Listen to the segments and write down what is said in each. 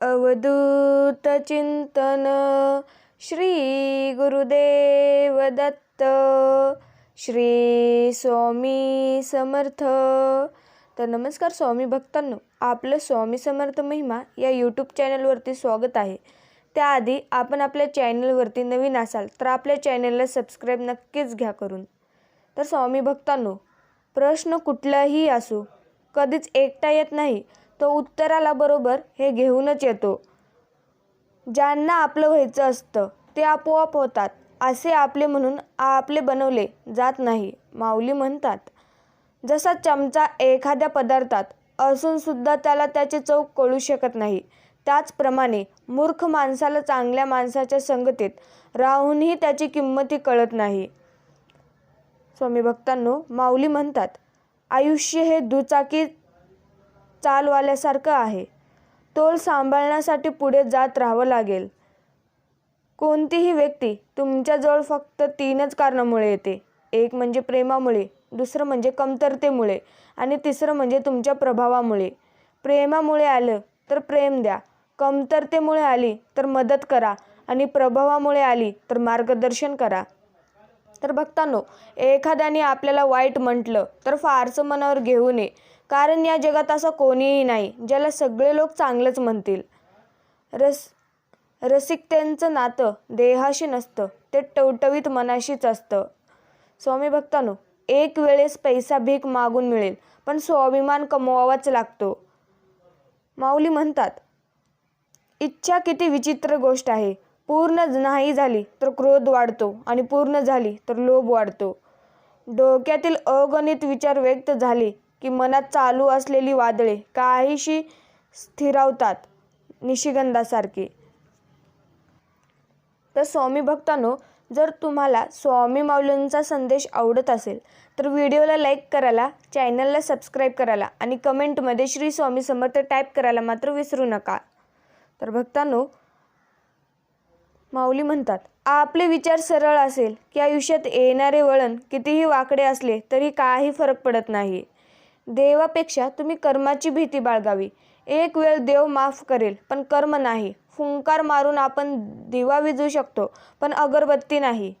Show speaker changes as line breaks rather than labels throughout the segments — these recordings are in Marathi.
अवधूत चिंतन श्री गुरुदेव दत्त श्री स्वामी समर्थ. तर नमस्कार स्वामी भक्तांनो आपलं स्वामी समर्थ महिमा या यूट्यूब चॅनलवरती स्वागत आहे. त्याआधी आपण आपल्या चॅनलवरती नवीन असाल तर आपल्या चॅनलला सबस्क्राईब नक्कीच घ्या करून. तर स्वामी भक्तांनो प्रश्न कुठलाही असो कधीच एकटा येत नाही तो उत्तराला बरोबर हे घेऊनच येतो. ज्यांना आपलं व्हायचं असतं ते आपोआप होतात. असे आपले म्हणून आपले बनवले जात नाही माऊली म्हणतात. जसा चमचा एखाद्या पदार्थात असूनसुद्धा त्याला त्याचे चव कळू शकत नाही. त्याचप्रमाणे मूर्ख माणसाला चांगल्या माणसाच्या संगतीत राहूनही त्याची किंमती कळत नाही. स्वामी भक्तांनो माऊली म्हणतात आयुष्य हे दुचाकी चालवाल्यासारखं आहे. तोल सांभाळण्यासाठी पुढे जात राहावं लागेल. कोणतीही व्यक्ती तुमच्याजवळ फक्त तीनच कारणामुळे येते. एक म्हणजे प्रेमामुळे दुसरं म्हणजे कमतरतेमुळे आणि तिसरं म्हणजे तुमच्या प्रभावामुळे. प्रेमामुळे आलं तर प्रेम द्या. कमतरतेमुळे आली तर मदत करा आणि प्रभावामुळे आली तर मार्गदर्शन करा. तर बघतानो एखाद्याने आपल्याला वाईट म्हटलं तर फारसं मनावर घेऊ नये. कारण या जगात असं कोणीही नाही ज्याला सगळे लोक चांगलंच म्हणतील. रस रसिकतेचं नातं देहाशी नसतं ते टवटवीत मनाशीच असतं. स्वामी भक्तांनो एक वेळेस पैसा भीक मागून मिळेल पण स्वाभिमान कमवावाच लागतो. माऊली म्हणतात इच्छा किती विचित्र गोष्ट आहे. पूर्ण नाही झाली तर क्रोध वाढतो आणि पूर्ण झाली तर लोभ वाढतो. डोक्यातील अगणित विचार व्यक्त झाले की मनात चालू असलेली वादळे काहीशी स्थिरावतात निशिगंधासारखी. तर स्वामी भक्तांनो जर तुम्हाला स्वामी माऊलींचा संदेश आवडत असेल तर व्हिडिओला लाईक करायला चॅनलला सबस्क्राईब करायला आणि कमेंटमध्ये श्री स्वामी समर्थ टाईप करायला मात्र विसरू नका. तर भक्तांनो माऊली म्हणतात आपले विचार सरळ असेल की आयुष्यात येणारे वळण कितीही वाकडे असले तरी काही फरक पडत नाही. देवापेक्षा तुम्ही कर्माची भीती बाळगावी. एक वेळ देव माफ करेल पण कर्म नाही. फुंकार मारून आपण दिवा विजू शकतो पण अगरबत्ती नाही.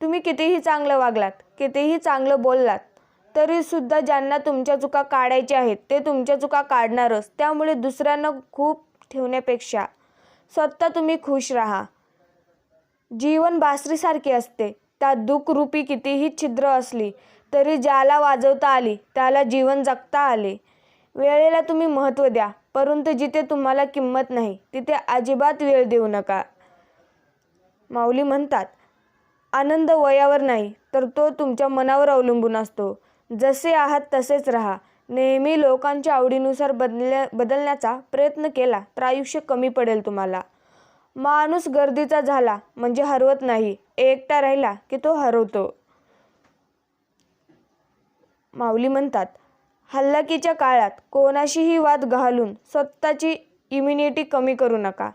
तुम्ही कितीही चांगलं वागलात कितीही चांगलं बोललात तरीसुद्धा ज्यांना तुमच्या चुका काढायच्या आहेत ते तुमच्या चुका काढणारच. त्यामुळे दुसऱ्यांना खूप ठेवण्यापेक्षा स्वतः तुम्ही खुश राहा. जीवन बासरीसारखे असते. त्यात दुःखरूपी कितीही छिद्र असली तरी ज्याला वाजवता आली त्याला जीवन जगता आले. वेळेला तुम्ही महत्त्व द्या परंतु जिथे तुम्हाला किंमत नाही तिथे अजिबात वेळ देऊ नका. माऊली म्हणतात आनंद वयावर नाही तर तो तुमच्या मनावर अवलंबून असतो. जसे आहात तसेच राहा. नेहमी लोकांच्या आवडीनुसार बदल्या बदलण्याचा प्रयत्न केला तर आयुष्य कमी पडेल तुम्हाला. माणूस गर्दीचा झाला म्हणजे हरवत नाही. एकटा राहिला की तो हरवतो. माऊली म्हणतात हल्लाकीच्या काळात कोणाशीही वाद घालून स्वतःची इम्युनिटी कमी करू नका.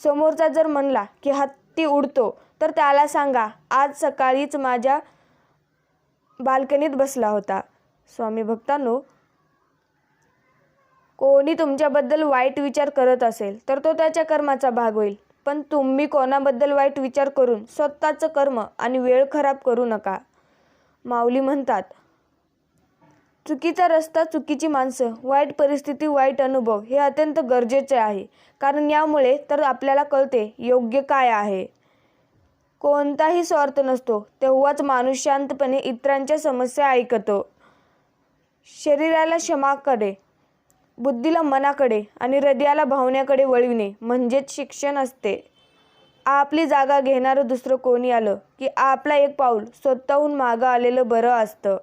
समोरचा जर म्हणला की हत्ती उडतो तर त्याला सांगा आज सकाळीच माझ्या बाल्कनीत बसला होता. स्वामी भक्तांनो कोणी तुमच्याबद्दल वाईट विचार करत असेल तर तो त्याच्या कर्माचा भाग होईल. पण तुम्ही कोणाबद्दल वाईट विचार करून स्वतःचं कर्म आणि वेळ खराब करू नका. माऊली म्हणतात चुकीचा रस्ता चुकीची माणसं वाईट परिस्थिती वाईट अनुभव हे अत्यंत गरजेचे आहे. कारण यामुळे तर आपल्याला कळते योग्य काय आहे. कोणताही स्वार्थ नसतो तेव्हाच माणूस शांतपणे इतरांच्या समस्या ऐकतो. शरीराला क्षमाकडे बुद्धीला मनाकडे आणि हृदयाला भावण्याकडे वळविणे म्हणजेच शिक्षण असते. आपली जागा घेणारं दुसरं कोणी आलं की आपला एक पाऊल स्वतःहून मागं आलेलं बरं असतं.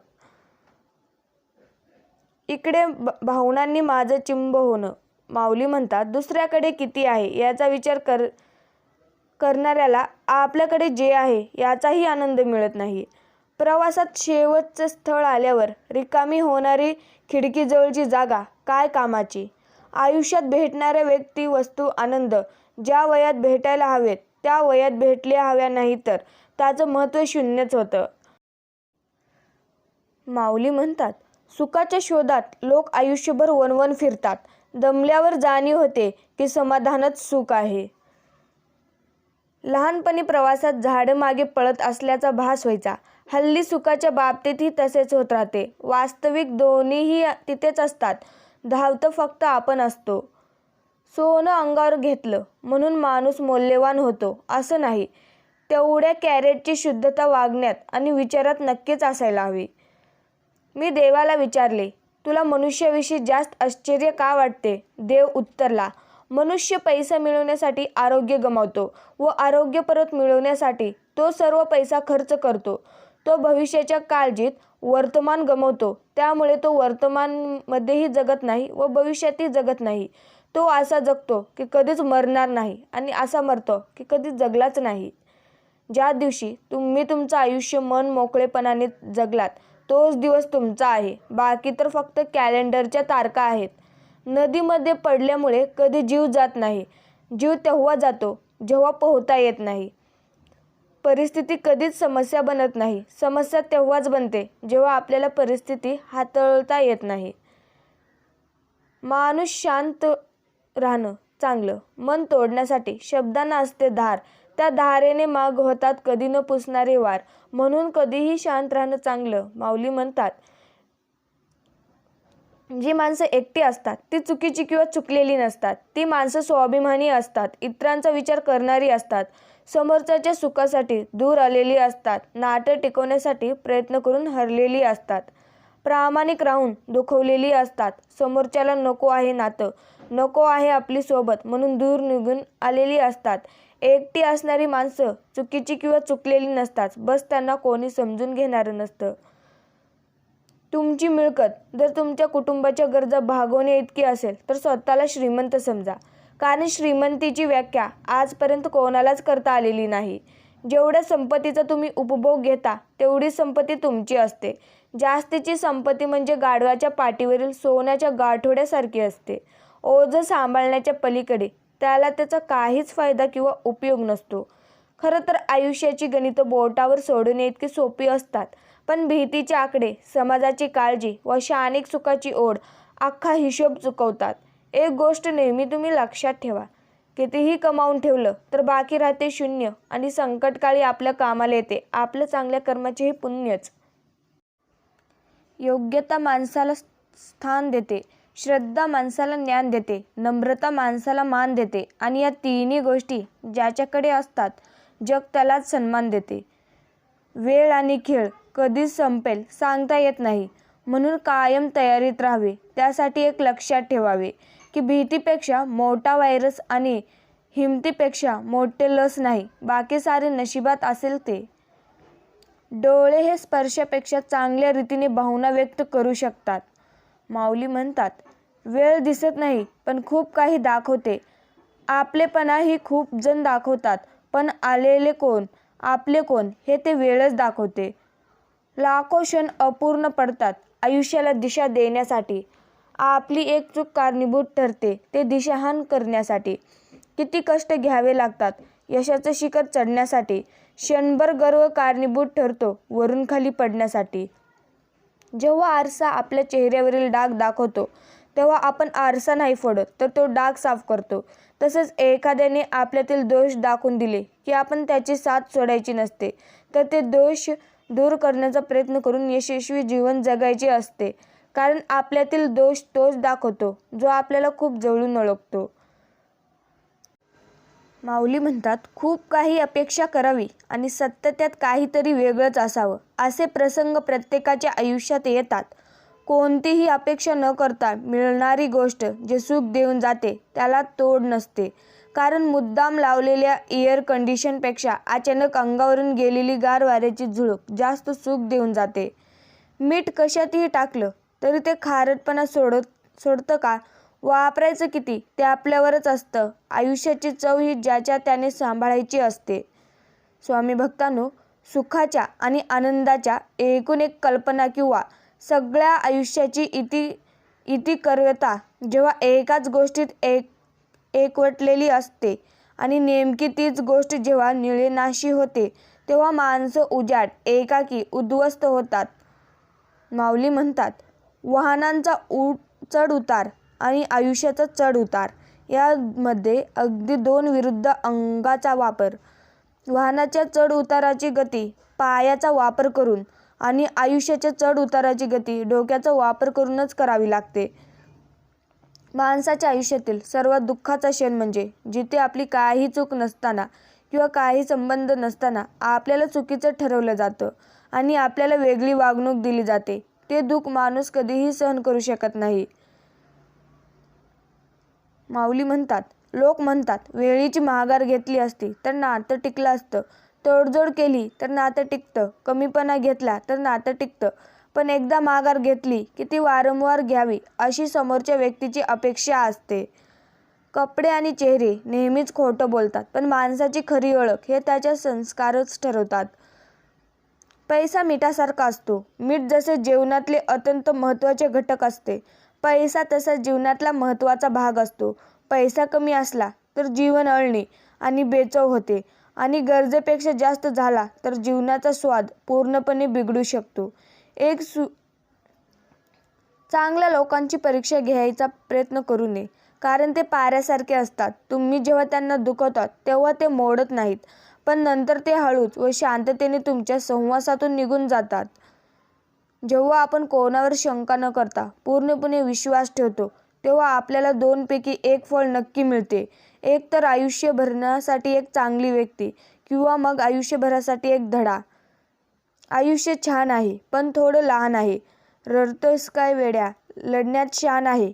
इकडे ब- भावनांनी माझं चिंब होणं. माऊली म्हणतात दुसऱ्याकडे किती आहे? याचा विचार कर करणाऱ्याला आपल्याकडे जे आहे याचाही आनंद मिळत नाही. प्रवासात शेवटचं स्थळ आल्यावर रिकामी होणारी खिडकीजवळची जागा काय कामाची? आयुष्यात भेटणाऱ्या व्यक्ती वस्तू आनंद ज्या वयात भेटायला हवेत त्या वयात भेटल्या हव्या नाही तर त्याचं महत्त्व शून्यच होतं. माऊली म्हणतात सुखाच्या शोधात लोक आयुष्यभर वनवन फिरतात. दमल्यावर जाणीव होते की समाधानच सुख आहे. लहानपणी प्रवासात झाडं मागे पळत असल्याचा भास व्हायचा. हल्ली सुखाच्या बाबतीतही तसेच होत राहते. वास्तविक दोन्हीही तिथेच असतात. धावतं फक्त आपण असतो. सोनं अंगावर घेतलं म्हणून माणूस मौल्यवान होतो असं नाही. तेवढ्या कॅरेटची शुद्धता वागण्यात आणि विचारात नक्कीच असायला हवी. मी देवाला विचारले तुला मनुष्याविषयी जास्त आश्चर्य का वाटते? देव उत्तरला मनुष्य पैसा मिळवण्यासाठी आरोग्य गमावतो व आरोग्य परत मिळवण्यासाठी तो सर्व पैसा खर्च करतो. तो भविष्याच्या काळजीत वर्तमान गमवतो. त्यामुळे तो वर्तमानमध्येही जगत नाही व भविष्यातही जगत नाही. तो असा जगतो की कधीच मरणार नाही आणि असा मरतो की कधीच जगलाच नाही. ज्या दिवशी तुम्ही तुमचं आयुष्य मन मोकळेपणाने जगलात तोच दिवस तुमचा आहे. बाकी तर फक्त कॅलेंडरच्या तारखा आहेत. नदीमध्ये पडल्यामुळे कधी जीव जात नाही. जीव तेव्हा जातो जेव्हा पोहता येत नाही. परिस्थिती कधीच समस्या बनत नाही. समस्या तेव्हाच बनते जेव्हा आपल्याला परिस्थिती हाताळता येत नाही. माणूस शांत राहणं चांगलं. मन तोडण्यासाठी शब्दांना असते धार. त्या धारेने माग होतात कधी न पुसणारे वार. म्हणून कधीही शांत राहणं चांगलं माऊली म्हणतात. जी माणसं एकटी असतात ती चुकीची किंवा चुकलेली नसतात. ती माणसं स्वाभिमानी असतात इतरांचा विचार करणारी असतात. समोरच्याच्या सुखासाठी दूर आलेली असतात नाटं टिकवण्यासाठी प्रयत्न करून हरलेली असतात. प्रामाणिक राहून दुखवलेली असतात समोरच्याला नको आहे नातं नको आहे आपली सोबत म्हणून दूर निघून आलेली असतात. एकटी असणारी माणसं चुकीची किंवा चुकलेली नसतात. बस त्यांना कोणी समजून घेणारं नसतं. तुमची मिळकत जर तुमच्या कुटुंबाच्या गरजा भागवणे इतकी असेल तर स्वतःला श्रीमंत समजा. कारण श्रीमंतीची व्याख्या आजपर्यंत कोणालाच करता आलेली नाही. जेवढ्या संपत्तीचा तुम्ही उपभोग घेता तेवढी संपत्ती तुमची असते. जास्तीची संपत्ती म्हणजे गाढवाच्या पाठीवरील सोन्याच्या गाठोड्यासारखी असते. ओझं सांभाळण्याच्या पलीकडे त्याला त्याचा काहीच फायदा किंवा उपयोग नसतो. खरं तर आयुष्याची गणितं बोटावर सोडणे इतकी सोपी असतात. पण भीतीचे आकडे समाजाची काळजी व शानिक सुखाची ओढ अख्खा हिशोब चुकवतात. एक गोष्ट नेहमी तुम्ही लक्षात ठेवा. कितीही कमावून ठेवलं तर बाकी राहते शून्य आणि संकटकाळी आपल्या कामाला येते. आपलं चांगल्या कर्माचे हे पुण्यच योग्यता माणसाला स्थान देते. श्रद्धा माणसाला ज्ञान देते नम्रता माणसाला मान देते आणि या तिन्ही गोष्टी ज्याच्याकडे असतात जग त्यालाच सन्मान देते. वेळ आणि खेळ कधीच संपेल सांगता येत नाही. म्हणून कायम तयारीत राहावे त्यासाठी एक लक्षात ठेवावे की भीतीपेक्षा मोठा व्हायरस आणि हिमतीपेक्षा मोठे लस नाही बाकी सारे नशिबात असेल ते. डोळे हे स्पर्शापेक्षा चांगल्या रीतीने भावना व्यक्त करू शकतात. माऊली म्हणतात वेळ दिसत नाही पण खूप काही दाखवते. आपलेपणाही खूप जण दाखवतात पण आलेले कोण? आपले कोण? हे ते वेळच दाखवते. लाखो क्षण अपूर्ण पडतात आयुष्याला दिशा देण्यासाठी. आपली एक चूक कारणीभूत ठरते ते दिशाहान करण्यासाठी. किती कष्ट घ्यावे लागतात यशाचं शिखर चढण्यासाठी. क्षणभर गर्व कारणीभूत ठरतो वरून खाली पडण्यासाठी. जेव्हा आरसा आपल्या चेहऱ्यावरील डाग दाखवतो तेव्हा आपण आरसा नाही फोडत तर तो डाग साफ करतो. तसंच एखाद्याने आपल्यातील दोष दाखवून दिले की आपण त्याची साथ सोडायची नसते तर ते दोष दूर करण्याचा प्रयत्न करून यशस्वी जीवन जगायचे असते. कारण आपल्यातील दोष तोच दाखवतो जो आपल्याला खूप जवळून ओळखतो. माऊली म्हणतात खूप काही अपेक्षा करावी आणि सत्य त्यात काहीतरी वेगळंच असावं. असे प्रसंग प्रत्येकाच्या आयुष्यात येतात. कोणतीही अपेक्षा न करता मिळणारी गोष्ट जे सुख देऊन जाते त्याला तोड नसते. कारण मुद्दाम लावलेल्या एअर कंडिशनपेक्षा अचानक अंगावरून गेलेली गार वाऱ्याची झुळूक जास्त सुख देऊन जाते. मीठ कशातही टाकलं तरी ते खारटपणा सोडत सोडतं का? वापरायचं किती? ते आपल्यावरच असतं. आयुष्याची चव ही ज्याच्या त्याने सांभाळायची असते. स्वामी भक्तांनो सुखाच्या आणि आनंदाच्या एकूण एक कल्पना किंवा सगळ्या आयुष्याची इति इतिकर्यता जेव्हा एकाच गोष्टीत एक एकवटलेली असते आणि नेमकी तीच गोष्ट जेव्हा निळेनाशी होते तेव्हा माणसं उजाड एकाकी उद्ध्वस्त होतात. माऊली म्हणतात वाहनांचा उ चढ उतार आणि आयुष्याचा चढ उतार. यामध्ये अगदी दोन विरुद्ध अंगाचा वापर. वाहनाच्या चढ उताराची गती पायाचा वापर करून आणि आयुष्याच्या चढ उताराची गती डोक्याचा वापर करूनच करावी लागते. माणसाच्या आयुष्यातील सर्वात दुःखाचा क्षण म्हणजे जिथे आपली काही चूक नसताना किंवा काही संबंध नसताना आपल्याला चुकीचं ठरवलं जातं आणि आपल्याला वेगळी वागणूक दिली जाते. ते दुःख माणूस कधीही सहन करू शकत नाही. माऊली म्हणतात लोक म्हणतात वेळीची महागार घेतली असती तर नातं टिकलं असतं. तोडजोड केली तर नातं टिकतं. कमीपणा घेतला तर नातं टिकतं. पण एकदा माघार घेतली की ती वारंवार घ्यावी अशी समोरच्या व्यक्तीची अपेक्षा असते. कपडे आणि चेहरे नेहमीच खोटं बोलतात पण माणसाची खरी ओळख हे त्याच्या संस्कारच ठरवतात. पैसा मिठासारखा असतो. मीठ जसे जीवनातले अत्यंत महत्त्वाचे घटक असते पैसा तसा जीवनातला महत्त्वाचा भाग असतो. पैसा कमी असला तर जीवन अळणे आणि बेचव होते. आणि गरजेपेक्षा जास्त झाला तर जीवनाचा स्वाद पूर्णपणे बिघडू शकतो. एक सु चांगल्या लोकांची परीक्षा घ्यायचा प्रयत्न करू नये कारण ते पाऱ्यासारखे असतात. तुम्ही जेव्हा त्यांना दुखवतात तेव्हा ते मोडत नाहीत पण नंतर ते हळूच व शांततेने तुमच्या संवासातून निघून जातात. जेव्हा आपण कोणावर शंका न करता पूर्णपणे विश्वास ठेवतो तेव्हा आपल्याला दोनपैकी एक फळ नक्की मिळते. एक तर आयुष्य भरण्यासाठी एक चांगली व्यक्ती किंवा मग आयुष्यभरासाठी एक धडा. आयुष्य छान आहे पण थोडं लहान आहे. रडतोस काय वेड्या? लढण्यात शान आहे.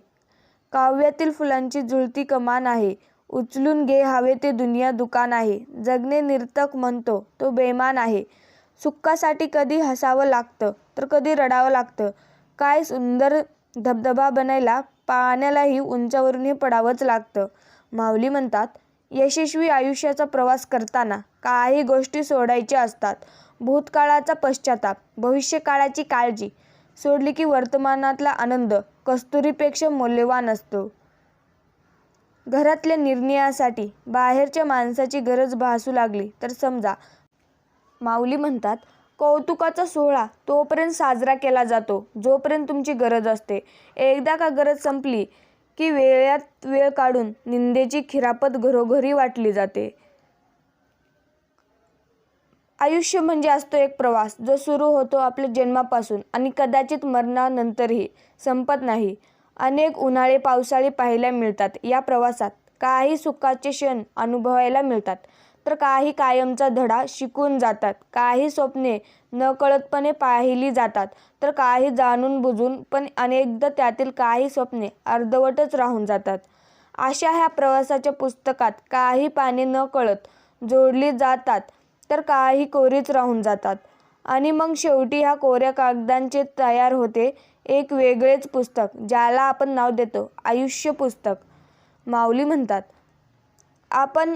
काव्यातील फुलांची जुळती कमान आहे. उचलून घे हवे ते दुनिया दुकान आहे. जगणे निर्तक म्हणतो तो बेमान आहे. सुखासाठी कधी हसावं लागतं तर कधी रडावं लागतं. काय सुंदर धबधबा बनायला पाण्यालाही उंचावरून हे पडावंच लागतं. माऊली म्हणतात यशस्वी आयुष्याचा प्रवास करताना काही गोष्टी सोडायच्या असतात. भूतकाळाचा पश्चाताप भविष्यकाळाची काळजी सोडली की वर्तमानातला आनंद कस्तुरीपेक्षा मौल्यवान असतो. घरातल्या निर्णयासाठी बाहेरच्या माणसाची गरज भासू लागली तर समजा. माऊली म्हणतात कौतुकाचा सोहळा तोपर्यंत साजरा केला जातो जोपर्यंत तुमची गरज असते. एकदा का गरज संपली की वेळात वेळ काढून निंदेची खिरापत घरोघरी वाटली जाते. आयुष्य म्हणजे असतो एक प्रवास जो सुरू होतो आपल्या जन्मापासून आणि कदाचित मरणानंतरही संपत नाही. अनेक उन्हाळे पावसाळे पाहायला मिळतात या प्रवासात. काही सुखाचे क्षण अनुभवायला मिळतात. तर काही कायमचा धडा शिकून जातात. काही स्वप्ने नकळतपणे पाहिली जातात तर काही जाणून बुजून पण अनेकदा त्यातील काही स्वप्ने अर्धवटच राहून जातात. अशा ह्या प्रवासाच्या पुस्तकात काही पाने नकळत जोडली जातात तर काही कोरीच राहून जातात. आणि मग शेवटी ह्या कोऱ्या कागदांचे तयार होते एक वेगळेच पुस्तक ज्याला आपण नाव देतो आयुष्य पुस्तक. माऊली म्हणतात आपण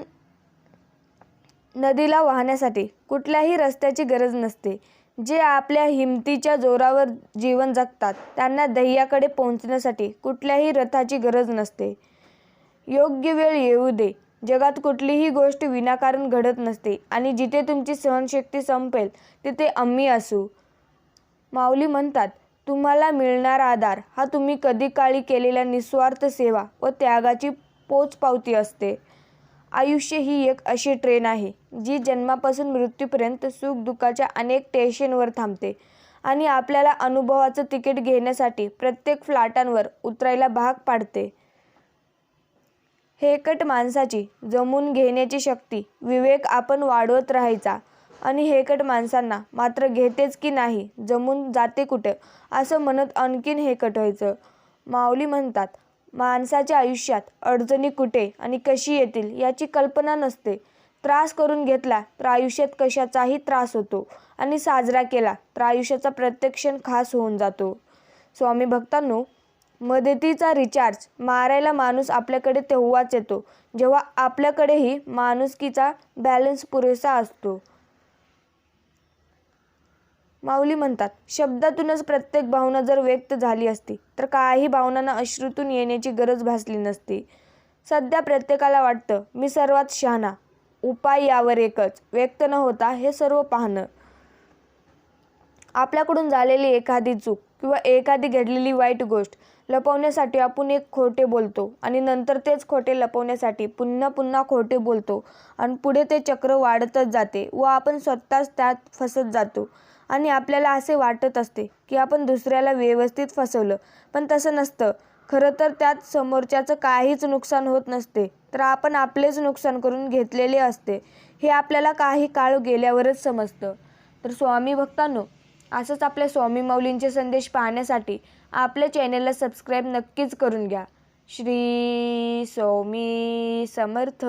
नदीला वाहण्यासाठी कुठल्याही रस्त्याची गरज नसते. जे आपल्या हिमतीच्या जोरावर जीवन जगतात त्यांना ध्येयाकडे पोहोचण्यासाठी कुठल्याही रथाची गरज नसते. योग्य वेळ येऊ दे. जगात कुठलीही गोष्ट विनाकारण घडत नसते आणि जिथे तुमची सहनशक्ती संपेल तिथे आम्ही असू. माऊली म्हणतात तुम्हाला मिळणारा आधार. हा तुम्ही कधी काळी केलेल्या निस्वार्थ सेवा व त्यागाची पोचपावती असते. आयुष्य ही एक अशी ट्रेन आहे जी जन्मापासून मृत्यूपर्यंत सुख दुःखाच्या अनेक टेशनवर थांबते. आणि आपल्याला अनुभवाचं तिकीट घेण्यासाठी प्रत्येक फ्लाटांवर उतरायला भाग पाडते. हेकट माणसाची जमून घेण्याची शक्ती विवेक आपण वाढवत राहायचा. आणि हेकट माणसांना मात्र घेतेच की नाही जमून जाते कुठं असं म्हणत आणखीन हेकट व्हायचं. माऊली म्हणतात माणसाच्या आयुष्यात अडचणी कुठे आणि कशी येतील याची कल्पना नसते. त्रास करून घेतला तर आयुष्यात कशाचाही त्रास होतो आणि साजरा केला तर आयुष्याचा प्रत्येक क्षण खास होऊन जातो. स्वामी भक्तांनो मदतीचा रिचार्ज मारायला माणूस आपल्याकडे तेव्हाच येतो जेव्हा आपल्याकडेही माणुसकीचा बॅलन्स पुरेसा असतो. माऊली म्हणतात शब्दातूनच प्रत्येक भावना जर व्यक्त झाली असती तर काही भावनांना अश्रूतून येण्याची गरज भासली नसती. सध्या प्रत्येकाला वाटतं मी सर्वात शहाणा. उपाय यावर एकच व्यक्त न होता हे सर्व पाहणं. आपल्याकडून झालेली एखादी चूक किंवा एखादी घडलेली वाईट गोष्ट लपवण्यासाठी आपण एक खोटे बोलतो आणि नंतर तेच खोटे लपवण्यासाठी पुन्हा पुन्हा खोटे बोलतो आणि पुढे ते चक्र वाढतच जाते व आपण स्वतःच त्यात फसत जातो. आणि आपल्याला असे वाटत असते की आपण दुसऱ्याला व्यवस्थित फसवलं. पण तसं नसतं. खरं तर त्यात समोरच्याचं काहीच नुकसान होत नसते. तर आपण आपलेच नुकसान करून घेतलेले असते. हे आपल्याला काही काळ गेल्यावरच समजतं. तर स्वामी भक्तांनो असंच आपल्या स्वामी माऊलींचे संदेश पाहण्यासाठी आपल्या चॅनेलला सबस्क्राईब नक्कीच करून घ्या. श्री स्वामी समर्थ.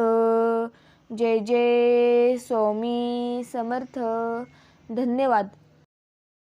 जय जय स्वामी समर्थ. धन्यवाद.